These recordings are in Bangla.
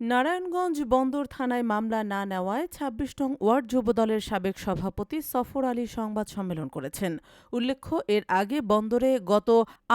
নারায়ণগঞ্জ বন্দর থানায় মামলা না নেওয়ায় ছাব্বিশ নং ওয়ার্ড যুবদলের সাবেক সভাপতি সফর আলী সংবাদ সম্মেলন করেছেন। উল্লেখ্য, এর আগে বন্দরে গত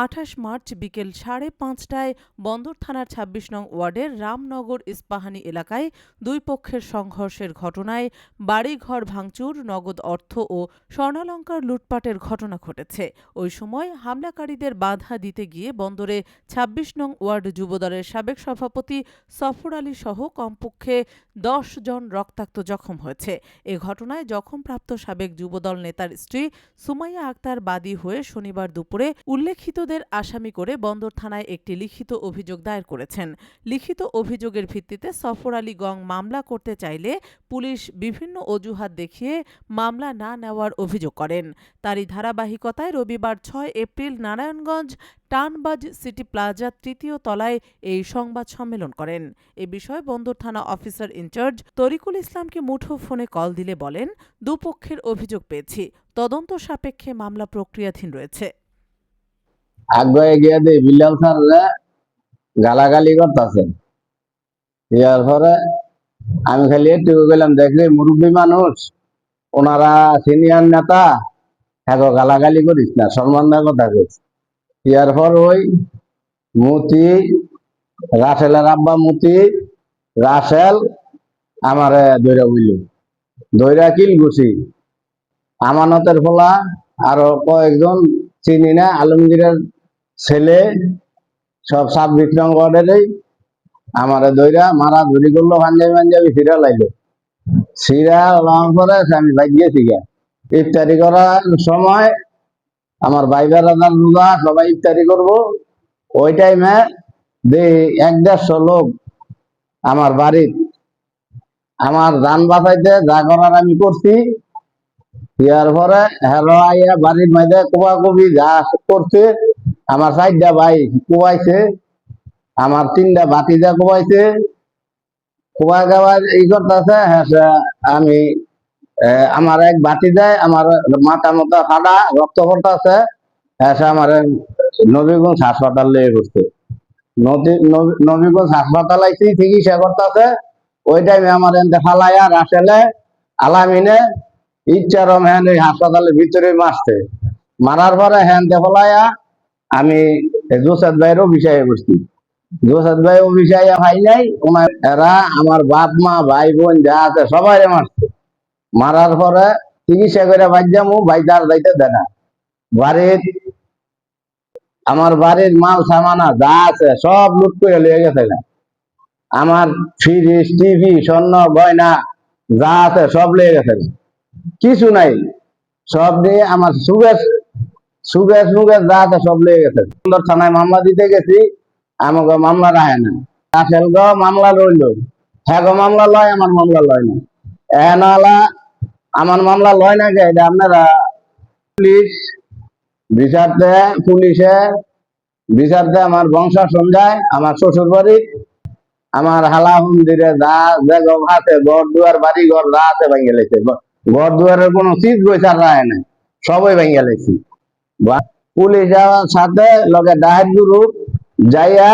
আঠাশ মার্চ বিকেল সাড়ে পাঁচটায় বন্দর থানার ছাব্বিশ নং ওয়ার্ডের রামনগর ইস্পাহানি এলাকায় দুই পক্ষের সংঘর্ষের ঘটনায় বাড়িঘর ভাঙচুর, নগদ অর্থ ও স্বর্ণালঙ্কার লুটপাটের ঘটনা ঘটেছে। ওই সময় হামলাকারীদের বাধা দিতে গিয়ে বন্দরে ছাব্বিশ নং ওয়ার্ড যুবদলের সাবেক সভাপতি সফর আলী সহ কমপক্ষে দশ জন রক্তাক্ত জখম হয়েছে। এ ঘটনায় জখমপ্রাপ্ত সাবেক যুবদল নেতার স্ত্রী সুমাইয়া আক্তার বাদী হয়ে শনিবার দুপুরে উল্লেখিতদের আসামি করে বন্দর থানায় একটি লিখিত অভিযোগ দায়ের করেছেন। লিখিত অভিযোগের ভিত্তিতে সফর আলী গং মামলা করতে চাইলে পুলিশ বিভিন্ন অজুহাত দেখিয়ে মামলা না নেওয়ার অভিযোগ করেন। তারই ধারাবাহিকতায় রবিবার ছয় April Narayanganj Tanbazar city plaza তৃতীয় তলায় এই সংবাদ সম্মেলন করেন। এ বিষয়ে বন্দর থানা অফিসার ইনচার্জ তরিকুল ইসলামকে মুঠো ফোনে কল দিলে বলেন, দুপক্ষের অভিযোগ পেয়েছি, তদন্ত সাপেক্ষে মামলা প্রক্রিয়াধীন রয়েছে। আগ্রহে গিয়ে গালাগালি করতেছেন আমি খালি একটু গেলাম দেখলে মুরব্বী মানুষ, ওনারা সিনিয়র নেতা হ্যাঁ গালাগালি করিস না, সম্মান কথা কইস ইয়ার পর ওই মতি, রাসেলের আব্বা মতি, রাসেল আমারে দৈরা বুঝল দৈরা কিল গুছি আমানতের ফলা আরও কয়েকজন চিনি না, আলমগীরের ছেলে, সব নং ওয়ার্ডেরই আমারে দইরা মারা ধরি করল পাঞ্জাবি পাঞ্জাবি ফিরা লাইলো। সিরা লাগার পরে আমি গিয়েছি গা ইফতারি করার সময় আমার ভাই বেড়াদার সবাই ইফতারি করব। ওই টাইমে দে এক দেড়শো লোক আমার বাড়ির আমার ধান বাঁচাইতে যা করার আমি করছি ইয়ার পরে হেলো আইয়া বাড়ির মাঝে কোবা কবি যা করছে, আমার চারটা ভাই কোবাইছে আমার তিনটা ভাতিজা কোবাইছে কোবা গাওয়া এই করতেছে হ্যাঁ আমি আমার এক বাতি দেয়, আমার মাথা মতো ফাটা, রক্ত হ্যাঁ সে আমার নবীগঞ্জ হাসপাতাল লিয়ে করছে নবীগঞ্জ হাসপাতাল আইসি চিকিৎসা করতেছে। ওই টাইমে আমার এনতে ফালাইয়া রাসেলে আলামিনে ইচ্ছারম হ্যান ওই হাসপাতালের ভিতরে মারছে। মারার পরে হ্যান ফলাইয়া আমি জোসাদ ভাইয়ের অভিষেকে বসছি। জোসাদ ভাই অভিষেকে ভাই নাই, ওনার এরা আমার বাপ মা, ভাই বোন যা আছে সবাই মারছে। মারার পরে চিকিৎসা করে বাজ্যামু ভাই তার যাইতে দেয় না। বাড়ির, আমার বাড়ির মাল, সামানা যা আছে সব লুট করে লিয়ে গেছে। না আমার ফ্রিজ, টিভি, স্বর্ণ, গয়না যা আছে সব লিয়ে গেছে। কিছু নাই, সব দিয়ে আমার সুগেশ সুগেশ মুগেশ যা আছে সব লিয়ে গেছে। সুন্দর থানায় মামলা দিতে গেছি, আমাকে মামলা রাখে না। রাসেল গো, মামলা রইল হ্যাঁ মামলা লয়, আমার মামলা লয় না। এনালা আমার মামলা লয় না এটা আপনারা পুলিশ, বিচার দেয়, পুলিশে বিচার দেয়, আমার বংশ সঞ্জয় আমার শ্বশুর বাড়ি আমার হালা মন্দিরে আছে ঘর দুয়ার, বাড়ি ঘর যা আছে ভেঙে লেছে। ঘর দুয়ারের কোনো চিজ বৈশার রায় না সবই ভেঙে লেছি। পুলিশ সাথে লগে ডাহের গ্রুপ যাইয়া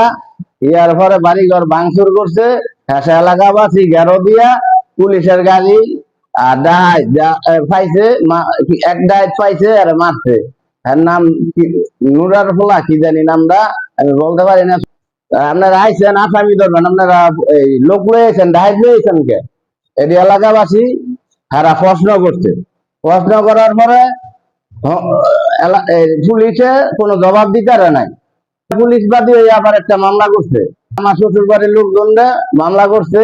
ইয়ার পরে বাড়ি ঘর ভাঙচুর করছে, হেসে এলাকাবাসী গেরো দিয়া পুলিশের গাড়ি এলাকাবাসী প্রশ্ন করছে। প্রশ্ন করার পরে পুলিশে কোনো জবাব দিতে নাই। পুলিশ বাদী হয়ে আবার একটা মামলা করছে। আমার শ্বশুর বাড়ির লোকজন মামলা করছে,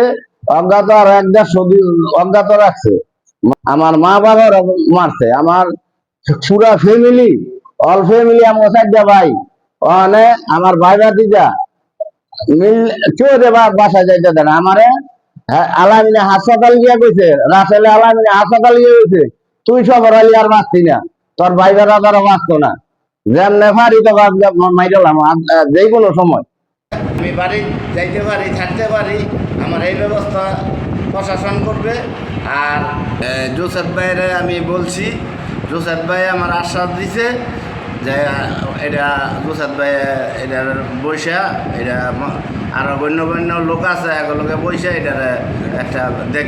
অজ্ঞাত আর এক দেড়শো অজ্ঞাত রাখছে। আমার মা বাবার মারছে। আমার পুরা ফ্যামিলি অল ফ্যামিলি আমার চারটা ভাই। ওখানে আমার ভাই ভাতিজা মিল কেউ দেবা বাসা যাইতে দেন আমারে আলামিনে হাসপাতাল গিয়া রাসেলে আলামিনে হাসপাতাল গিয়ে তুই সব আলী আর বাঁচতি না। তোর ভাই বেড়া তারা বাঁচতো না। যেমনে পারি তো মাইরালাম যে কোনো সময়। আমি বাড়ি যাইতে পারি, থাকতে পারি। আমার এই ব্যবস্থা প্রশাসন করবে। আর জোসেফ ভাইয়ের আমি বলছি, জোসেফ ভাই আমার আশ্বাস দিছে যে, এটা জোসেফ ভাই এটার বৈশা এটা আরও আরও গণ্য গণ্য লোক আছে, এগুলোকে বৈশা এটার একটা দেখ